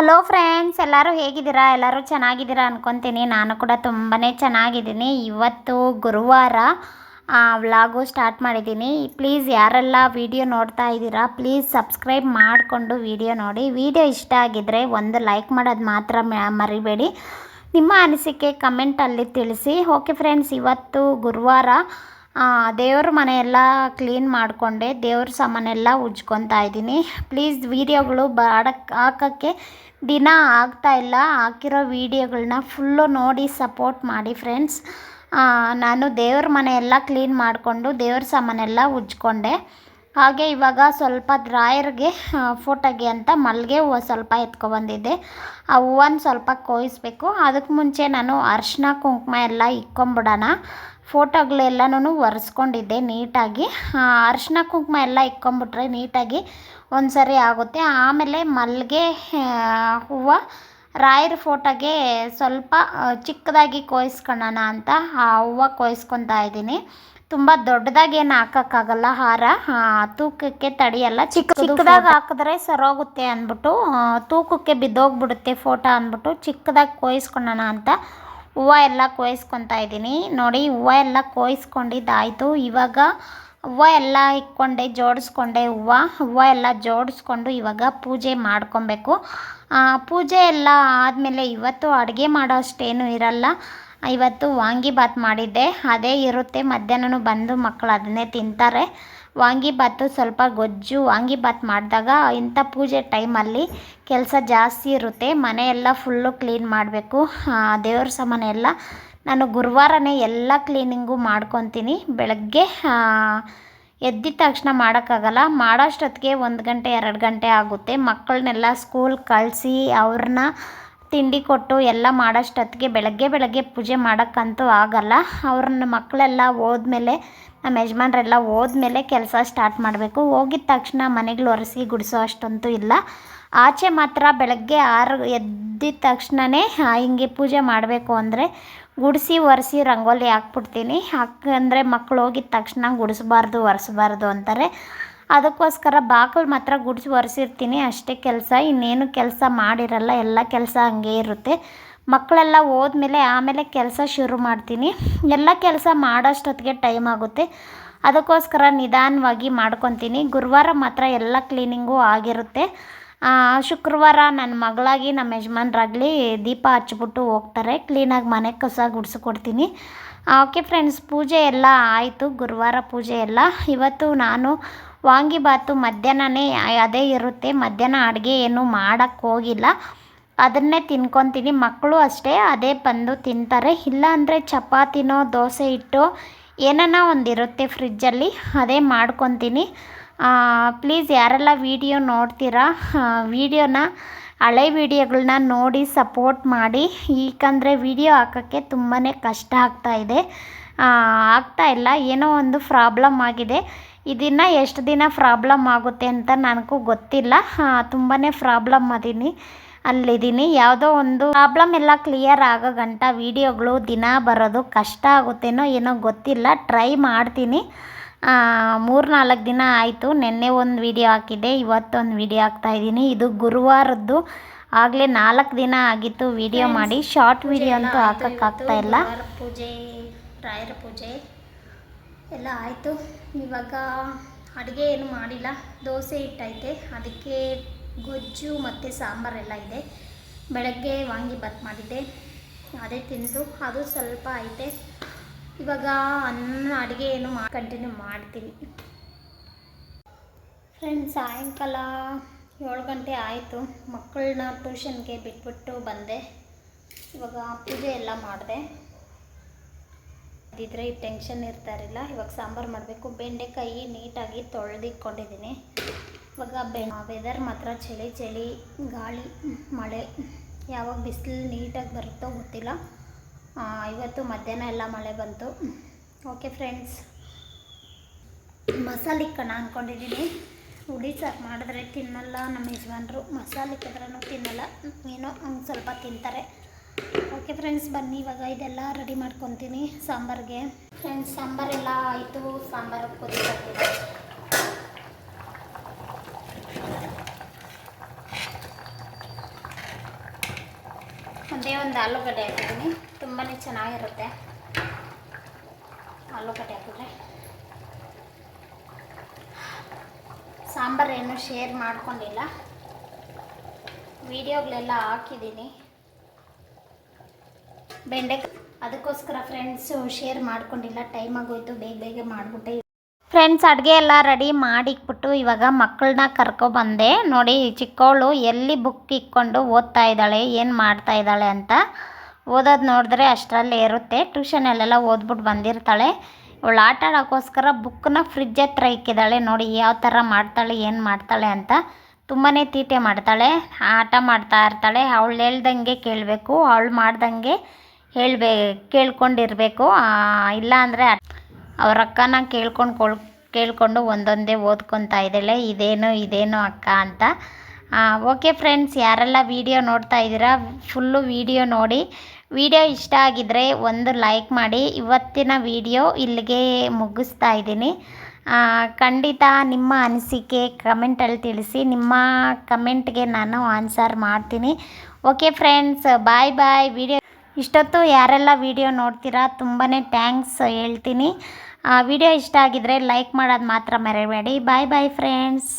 ಎಲ್ಲರೂ ಹೇಗಿದ್ದೀರಾ? ಎಲ್ಲರೂ ಚೆನ್ನಾಗಿದ್ದೀರಾ ಅನ್ಕೊತೀನಿ. ನಾನು ಕೂಡ ತುಂಬಾ ಚೆನ್ನಾಗಿದ್ದೀನಿ. ಇವತ್ತು ಗುರುವಾರ ವ್ಲಾಗು ಸ್ಟಾರ್ಟ್ ಮಾಡಿದ್ದೀನಿ. ಪ್ಲೀಸ್ ಯಾರೆಲ್ಲ ವಿಡಿಯೋ ನೋಡ್ತಾ ಇದ್ದೀರಾ ಪ್ಲೀಸ್ ಸಬ್ಸ್ಕ್ರೈಬ್ ಮಾಡಿಕೊಂಡು ವಿಡಿಯೋ ನೋಡಿ. ವಿಡಿಯೋ ಇಷ್ಟ ಆಗಿದ್ದರೆ ಒಂದು ಲೈಕ್ ಮಾಡೋದು ಮಾತ್ರ ಮರಿಬೇಡಿ. ನಿಮ್ಮ ಅನಿಸಿಕೆ ಕಮೆಂಟಲ್ಲಿ ತಿಳಿಸಿ. ಓಕೆ ಫ್ರೆಂಡ್ಸ್ ಇವತ್ತು ಗುರುವಾರ ದೇವ್ರ ಮನೆಯೆಲ್ಲ ಕ್ಲೀನ್ ಮಾಡಿಕೊಂಡೆ, ದೇವ್ರ ಸಾಮಾನೆಲ್ಲ ಉಜ್ಕೊತಾ ಇದ್ದೀನಿ. ಪ್ಲೀಸ್ ವೀಡಿಯೋಗಳು ಬಾಡಕ್ಕೆ ಹಾಕೋಕ್ಕೆ ದಿನ ಆಗ್ತಾ ಇಲ್ಲ. ಹಾಕಿರೋ ವೀಡಿಯೋಗಳನ್ನ ಫುಲ್ಲು ನೋಡಿ ಸಪೋರ್ಟ್ ಮಾಡಿ ಫ್ರೆಂಡ್ಸ್ ನಾನು ದೇವ್ರ ಮನೆಯೆಲ್ಲ ಕ್ಲೀನ್ ಮಾಡಿಕೊಂಡು ದೇವ್ರ ಸಾಮಾನೆಲ್ಲ ಉಜ್ಕೊಂಡೆ. ಹಾಗೆ ಇವಾಗ ಸ್ವಲ್ಪ ಡ್ರಾಯರ್ಗೆ ಫೋಟೋಗೆ ಅಂತ ಮಲ್ಲಿಗೆ ಹೂವು ಸ್ವಲ್ಪ ಎತ್ಕೊಬಂದಿದ್ದೆ ಆ ಹೂವನ್ನು ಸ್ವಲ್ಪ ಕೋಯಿಸ್ಬೇಕು. ಅದಕ್ಕೆ ಮುಂಚೆ ನಾನು ಅರ್ಶಿನ, ಕುಂಕುಮ ಎಲ್ಲ ಇಕ್ಕೊಂಬಿಡೋಣ. ಫೋಟೋಗಳೆಲ್ಲನೂ ಒರೆಸ್ಕೊಂಡಿದ್ದೆ ನೀಟಾಗಿ. ಅರಿಶಿನ ಕುಂಕುಮ ಎಲ್ಲ ಇಕ್ಕೊಂಬಿಟ್ರೆ ನೀಟಾಗಿ ಒಂದು ಸರಿ ಆಗುತ್ತೆ. ಆಮೇಲೆ ಮಲ್ಲಿಗೆ ಹೂವು ರಾಯರ ಫೋಟೋಗೆ ಸ್ವಲ್ಪ ಚಿಕ್ಕದಾಗಿ ಕೊಯ್ಸ್ಕೊಳ್ಳೋಣ ಅಂತ ಆ ಹೂವು ಕೊಯ್ಸ್ಕೊತಾ ಇದ್ದೀನಿ. ತುಂಬ ದೊಡ್ಡದಾಗಿ ಏನು ಹಾಕೋಕ್ಕಾಗಲ್ಲ ಹಾರ. ತೂಕಕ್ಕೆ ತಡೆಯಲ್ಲ ಚಿಕ್ಕ ಚಿಕ್ಕದಾಗಿ ಹಾಕಿದ್ರೆ ಸರೋಗುತ್ತೆ ಅಂದ್ಬಿಟ್ಟು ತೂಕಕ್ಕೆ ಬಿದ್ದೋಗ್ಬಿಡುತ್ತೆ ಫೋಟೋ ಅಂದ್ಬಿಟ್ಟು ಚಿಕ್ಕದಾಗಿ ಕೊಯ್ಸ್ಕೊಳ್ಳೋಣ ಅಂತ ಹೂವು ಎಲ್ಲ ಕೊಯ್ಸ್ಕೊತಾ ಇದ್ದೀನಿ. ನೋಡಿ, ಹೂವು ಎಲ್ಲ ಕೊಯ್ಸ್ಕೊಂಡಿದ್ದಾಯಿತು. ಇವಾಗ ಹೂವು ಎಲ್ಲ ಇಕ್ಕೊಂಡೆ ಜೋಡಿಸ್ಕೊಂಡೆ ಹೂವು. ಹೂವು ಎಲ್ಲ ಜೋಡಿಸ್ಕೊಂಡು ಇವಾಗ ಪೂಜೆ ಮಾಡ್ಕೊಬೇಕು. ಪೂಜೆ ಎಲ್ಲ ಆದಮೇಲೆ ಇವತ್ತು ಅಡುಗೆ ಮಾಡೋ ಅಷ್ಟೇನು ಇರಲ್ಲ. ಇವತ್ತು ವಾಂಗಿಬಾತ್ ಮಾಡಿದ್ದೆ. ಅದೇ ಇರುತ್ತೆ. ಮಧ್ಯಾಹ್ನನೂ ಬಂದು ಮಕ್ಕಳು ಅದನ್ನೇ ತಿಂತಾರೆ. ವಾಂಗಿಬಾತು ಸ್ವಲ್ಪ ಗೊಜ್ಜು ವಾಂಗಿಬಾತ್ ಮಾಡಿದಾಗ ಇಂಥ ಪೂಜೆ ಟೈಮಲ್ಲಿ ಕೆಲಸ ಜಾಸ್ತಿ ಇರುತ್ತೆ. ಮನೆಯೆಲ್ಲ ಫುಲ್ಲು ಕ್ಲೀನ್ ಮಾಡಬೇಕು. ದೇವ್ರ ಸಾಮಾನು ಎಲ್ಲ ನಾನು ಗುರುವಾರನೇ ಎಲ್ಲ ಕ್ಲೀನಿಂಗು ಮಾಡ್ಕೊತೀನಿ. ಬೆಳಗ್ಗೆ ಎದ್ದಿದ ತಕ್ಷಣ ಮಾಡೋಕ್ಕಾಗಲ್ಲ. ಮಾಡೋಷ್ಟೊತ್ತಿಗೆ ಒಂದು ಗಂಟೆ, ಎರಡು ಗಂಟೆ ಆಗುತ್ತೆ. ಮಕ್ಕಳನ್ನೆಲ್ಲ ಸ್ಕೂಲ್ ಕಳಿಸಿ ಅವ್ರನ್ನ ತಿಂಡಿ ಕೊಟ್ಟು ಎಲ್ಲ ಮಾಡೋಷ್ಟೊತ್ತಿಗೆ ಬೆಳಗ್ಗೆ ಬೆಳಗ್ಗೆ ಪೂಜೆ ಮಾಡೋಕ್ಕಂತೂ ಆಗಲ್ಲ. ಅವ್ರನ್ನ ಮಕ್ಕಳೆಲ್ಲ ಹೋದ್ಮೇಲೆ, ನಮ್ಮ ಯಜಮಾನ್ರೆಲ್ಲ ಹೋದ್ಮೇಲೆ ಕೆಲಸ ಸ್ಟಾರ್ಟ್ ಮಾಡಬೇಕು. ಹೋಗಿದ ತಕ್ಷಣ ಮನೆಗಳು ಒರೆಸಿ ಗುಡಿಸೋ ಅಷ್ಟಂತೂ ಇಲ್ಲ. ಆಚೆ ಮಾತ್ರ ಬೆಳಗ್ಗೆ ಆರು ಎದ್ದಿದ ತಕ್ಷಣವೇ ಹಿಂಗೆ ಪೂಜೆ ಮಾಡಬೇಕು ಅಂದರೆ ಗುಡಿಸಿ ಒರೆಸಿ ರಂಗೋಲಿ ಹಾಕ್ಬಿಡ್ತೀನಿ. ಹಾಕಂದರೆ ಮಕ್ಕಳು ಹೋಗಿದ ತಕ್ಷಣ ಗುಡಿಸ್ಬಾರ್ದು, ಒರೆಸ್ಬಾರ್ದು ಅಂತಾರೆ. ಅದಕ್ಕೋಸ್ಕರ ಬಾಕಲ್ ಮಾತ್ರ ಗುಡಿಸಿ ಒರೆಸಿರ್ತೀನಿ. ಅಷ್ಟೇ ಕೆಲಸ. ಇನ್ನೇನು ಕೆಲಸ ಮಾಡಿರಲ್ಲ. ಎಲ್ಲ ಕೆಲಸ ಹಂಗೆ ಇರುತ್ತೆ. ಮಕ್ಕಳೆಲ್ಲ ಹೋದ್ಮೇಲೆ ಆಮೇಲೆ ಕೆಲಸ ಶುರು ಮಾಡ್ತೀನಿ. ಎಲ್ಲ ಕೆಲಸ ಮಾಡೋಷ್ಟೊತ್ತಿಗೆ ಟೈಮ್ ಆಗುತ್ತೆ. ಅದಕ್ಕೋಸ್ಕರ ನಿಧಾನವಾಗಿ ಮಾಡ್ಕೊತೀನಿ. ಗುರುವಾರ ಮಾತ್ರ ಎಲ್ಲ ಕ್ಲೀನಿಂಗು ಆಗಿರುತ್ತೆ. ಶುಕ್ರವಾರ ನನ್ನ ಮಗಳಾಗಿ ನಮ್ಮ ಯಜಮಾನ್ರಾಗಲಿ ದೀಪ ಹಚ್ಬಿಟ್ಟು ಹೋಗ್ತಾರೆ. ಕ್ಲೀನಾಗಿ ಮನೆ ಕಸ ಗುಡಿಸ್ಕೊಡ್ತೀನಿ ಓಕೆ ಫ್ರೆಂಡ್ಸ್, ಪೂಜೆ ಎಲ್ಲ ಆಯಿತು. ಗುರುವಾರ ಪೂಜೆ ಎಲ್ಲ. ಇವತ್ತು ನಾನು ವಾಂಗಿಬಾತು ಮಧ್ಯಾಹ್ನನೇ ಅದೇ ಇರುತ್ತೆ. ಮಧ್ಯಾಹ್ನ ಅಡುಗೆ ಏನು ಮಾಡೋಕ್ಕೆ ಹೋಗಿಲ್ಲ. ಅದನ್ನೇ ತಿನ್ಕೊತೀನಿ. ಮಕ್ಕಳು ಅಷ್ಟೇ ಅದೇ ಬಂದು ತಿಂತಾರೆ. ಇಲ್ಲ ಅಂದರೆ ಚಪಾತಿನೋ ದೋಸೆ ಹಿಟ್ಟು ಏನನ್ನ ಒಂದಿರುತ್ತೆ ಫ್ರಿಜ್ಜಲ್ಲಿ. ಅದೇ ಮಾಡ್ಕೊತೀನಿ. ಪ್ಲೀಸ್ ಯಾರೆಲ್ಲ ವೀಡಿಯೋ ನೋಡ್ತೀರಾ ವೀಡಿಯೋನ, ಹಳೆ ವಿಡಿಯೋಗಳನ್ನ ನೋಡಿ ಸಪೋರ್ಟ್ ಮಾಡಿ. ಏಕೆಂದರೆ ವಿಡಿಯೋ ಹಾಕೋಕ್ಕೆ ತುಂಬಾ ಕಷ್ಟ ಆಗ್ತಾ ಇದೆ. ಆಗ್ತಾ ಇಲ್ಲ. ಏನೋ ಒಂದು ಪ್ರಾಬ್ಲಮ್ ಆಗಿದೆ. ಇದನ್ನು ಎಷ್ಟು ದಿನ ಪ್ರಾಬ್ಲಮ್ ಆಗುತ್ತೆ ಅಂತ ನನಗೂ ಗೊತ್ತಿಲ್ಲ. ತುಂಬಾ ಪ್ರಾಬ್ಲಮ್ ಅದೀನಿ. ಅಲ್ಲಿದ್ದೀನಿ ಯಾವುದೋ ಒಂದು ಪ್ರಾಬ್ಲಮ್ ಎಲ್ಲ ಕ್ಲಿಯರ್ ಆಗೋ ಗಂಟ ವೀಡಿಯೋಗಳು ದಿನ ಬರೋದು ಕಷ್ಟ ಆಗುತ್ತೇನೋ ಏನೋ ಗೊತ್ತಿಲ್ಲ. ಟ್ರೈ ಮಾಡ್ತೀನಿ. ಮೂರು ನಾಲ್ಕು ದಿನ ಆಯಿತು. ನಿನ್ನೆ ಒಂದು ವಿಡಿಯೋ ಹಾಕಿದ್ದೆ. ಇವತ್ತೊಂದು ವಿಡಿಯೋ ಹಾಕ್ತಾ ಇದ್ದೀನಿ ಇದು ಗುರುವಾರದ್ದು. ಆಗಲೇ ನಾಲ್ಕು ದಿನ ಆಗಿತ್ತು ವಿಡಿಯೋ ಮಾಡಿ. ಶಾರ್ಟ್ ವಿಡಿಯೋ ಅಂತೂ ಹಾಕೋಕ್ಕಾಗ್ತಾ ಇಲ್ಲ. ಪೂಜೆ ರಾಯರ ಪೂಜೆ. ಎಲ್ಲ ಆಯಿತು. ಇವಾಗ ಅಡುಗೆ ಏನು ಮಾಡಿಲ್ಲ. ದೋಸೆ ಹಿಟ್ಟೈತೆ. ಅದಕ್ಕೆ ಗೊಜ್ಜು ಮತ್ತು ಸಾಂಬಾರೆಲ್ಲ ಇದೆ. ಬೆಳಗ್ಗೆ ವಾಂಗಿಬಾತ್ ಮಾಡಿದ್ದೆ. ಅದೇ ತಿಂದು ಅದು ಸ್ವಲ್ಪ ಐತೆ ಇವಾಗ ಅನ್ನ ಅಡುಗೆ ಏನು ಮಾ ಕಂಟಿನ್ಯೂ ಮಾಡ್ತೀನಿ. ಫ್ರೆಂಡ್ಸ್ ಸಾಯಂಕಾಲ ಏಳು ಗಂಟೆ ಆಯಿತು. ಮಕ್ಕಳನ್ನ ಟ್ಯೂಷನ್ಗೆ ಬಿಟ್ಬಿಟ್ಟು ಬಂದೆ. ಇವಾಗ ಪೂಜೆ ಎಲ್ಲ ಮಾಡಿದೆ. ಇದ್ದಿದ್ರೆ ಈ ಟೆನ್ಷನ್ ಇರ್ತಾ ಇರಲಿಲ್ಲ ಇವಾಗ ಸಾಂಬಾರು ಮಾಡಬೇಕು. ಬೆಂಡೆಕಾಯಿ ನೀಟಾಗಿ ತೊಳೆದಿಟ್ಕೊಂಡಿದ್ದೀನಿ. ಇವಾಗ ಬೆ ವೆದರ್ ಮಾತ್ರ ಚಳಿ ಚಳಿ, ಗಾಳಿ, ಮಳೆ ಯಾವಾಗ ಬಿಸಿಲು ನೀಟಾಗಿ ಬರುತ್ತೋ ಗೊತ್ತಿಲ್ಲ. ಇವತ್ತು ಮಧ್ಯಾಹ್ನ ಎಲ್ಲ ಮಳೆ ಬಂತು. ಓಕೆ ಫ್ರೆಂಡ್ಸ್ ಮಸಾಲೆ ಕಣ ಅಂದ್ಕೊಂಡಿದ್ದೀನಿ ಹುಳಿ ಸಾರು ಮಾಡಿದ್ರೆ ತಿನ್ನಲ್ಲ ನಮ್ಮ ಯಜಮಾನರು. ಮಸಾಲೆ ಇಕ್ಕಿದ್ರೂ ತಿನ್ನಲ್ಲ. ಏನೋ ಹಂಗೆ ಸ್ವಲ್ಪ ತಿಂತಾರೆ. ಓಕೆ ಫ್ರೆಂಡ್ಸ್ ಬನ್ನಿ, ಇವಾಗ ಇದೆಲ್ಲ ರೆಡಿ ಮಾಡ್ಕೊತೀನಿ ಸಾಂಬಾರಿಗೆ. ಫ್ರೆಂಡ್ಸ್ ಸಾಂಬಾರೆಲ್ಲ ಆಯಿತು. ಸಾಂಬಾರು ಕುದಿ ಒಂದೇ ಒಂದು ಆಲೂಗಡ್ಡೆ ಹಾಕಿದ್ದೀನಿ. ತುಂಬಾ ಚೆನ್ನಾಗಿರುತ್ತೆ. ಆಲೂಗಡ್ಡೆ ಹಾಕಿದ್ರೆ. ಸಾಂಬಾರು ಏನು ಶೇರ್ ಮಾಡ್ಕೊಂಡಿಲ್ಲ ವಿಡಿಯೋಗಳೆಲ್ಲ ಹಾಕಿದ್ದೀನಿ. ಬೆಂಡೆ ಅದಕ್ಕೋಸ್ಕರ ಫ್ರೆಂಡ್ಸು ಶೇರ್ ಮಾಡ್ಕೊಂಡಿಲ್ಲ ಟೈಮ್ ಆಗೋಯ್ತು, ಬೇಗ ಬೇಗ ಮಾಡಿಬಿಟ್ಟೆ. ಫ್ರೆಂಡ್ಸ್ ಅಡುಗೆ ಎಲ್ಲ ರೆಡಿ ಮಾಡಿಕ್ಬಿಟ್ಟು ಇವಾಗ ಮಕ್ಕಳನ್ನ ಕರ್ಕೊಬಂದೆ. ನೋಡಿ ಚಿಕ್ಕವಳು ಎಲ್ಲಿ ಬುಕ್ ಇಕ್ಕೊಂಡು ಓದ್ತಾ ಇದ್ದಾಳೆ, ಏನು ಮಾಡ್ತಾ ಇದ್ದಾಳೆ ಅಂತ ಓದೋದು ನೋಡಿದ್ರೆ ಅಷ್ಟರಲ್ಲೇ ಇರುತ್ತೆ. ಟ್ಯೂಷನಲ್ಲೆಲ್ಲ ಓದ್ಬಿಟ್ಟು ಬಂದಿರ್ತಾಳೆ. ಇವಳು ಆಟ ಆಡೋಕ್ಕೋಸ್ಕರ ಬುಕ್ಕನ್ನ ಫ್ರಿಜ್ ಹತ್ರ ಇಕ್ಕಿದ್ದಾಳೆ. ನೋಡಿ, ಯಾವ ಥರ ಮಾಡ್ತಾಳೆ, ಏನು ಮಾಡ್ತಾಳೆ ಅಂತ ತುಂಬಾ ತೀಟೆ ಮಾಡ್ತಾಳೆ. ಆಟ ಮಾಡ್ತಾ ಇರ್ತಾಳೆ. ಅವಳು ಹೇಳ್ದಂಗೆ ಕೇಳಬೇಕು. ಅವಳು ಮಾಡ್ದಂಗೆ ಹೇಳ್ಬೇ, ಕೇಳ್ಕೊಂಡಿರಬೇಕು. ಇಲ್ಲ ಅಂದರೆ ಅವ್ರ ಅಕ್ಕನ ಕೇಳ್ಕೊಂಡು ಕೊಳ್, ಕೇಳಿಕೊಂಡು ಒಂದೊಂದೇ ಓದ್ಕೊತಾ ಇದ್ದಾಳೆ. ಇದೇನು ಇದೇನು ಅಕ್ಕ ಅಂತ. ಓಕೆ ಫ್ರೆಂಡ್ಸ್, ಯಾರೆಲ್ಲ ವೀಡಿಯೋ ನೋಡ್ತಾ ಇದ್ದೀರಾ, ಫುಲ್ಲು ವೀಡಿಯೋ ನೋಡಿ. ವಿಡಿಯೋ ಇಷ್ಟ ಆಗಿದ್ದರೆ ಒಂದು ಲೈಕ್ ಮಾಡಿ. ಇವತ್ತಿನ ವಿಡಿಯೋ ಇಲ್ಲಿಗೆ ಮುಗಿಸ್ತಾ ಇದ್ದೀನಿ. ಖಂಡಿತ ನಿಮ್ಮ ಅನಿಸಿಕೆ ಕಮೆಂಟಲ್ಲಿ ತಿಳಿಸಿ. ನಿಮ್ಮ ಕಮೆಂಟ್ಗೆ ನಾನು ಆನ್ಸರ್ ಮಾಡ್ತೀನಿ. Okay friends bye bye video ಇಷ್ಟೊತ್ತು ಯಾರೆಲ್ಲ ವಿಡಿಯೋ ನೋಡ್ತೀರಾ ತುಂಬಾ ಥ್ಯಾಂಕ್ಸ್ ಹೇಳ್ತೀನಿ. ವಿಡಿಯೋ ಇಷ್ಟ ಆಗಿದ್ರೆ ಲೈಕ್ ಮಾಡೋದು ಮಾತ್ರ ಮರೆಯಬೇಡಿ ಬಾಯ್ ಬಾಯ್ ಫ್ರೆಂಡ್ಸ್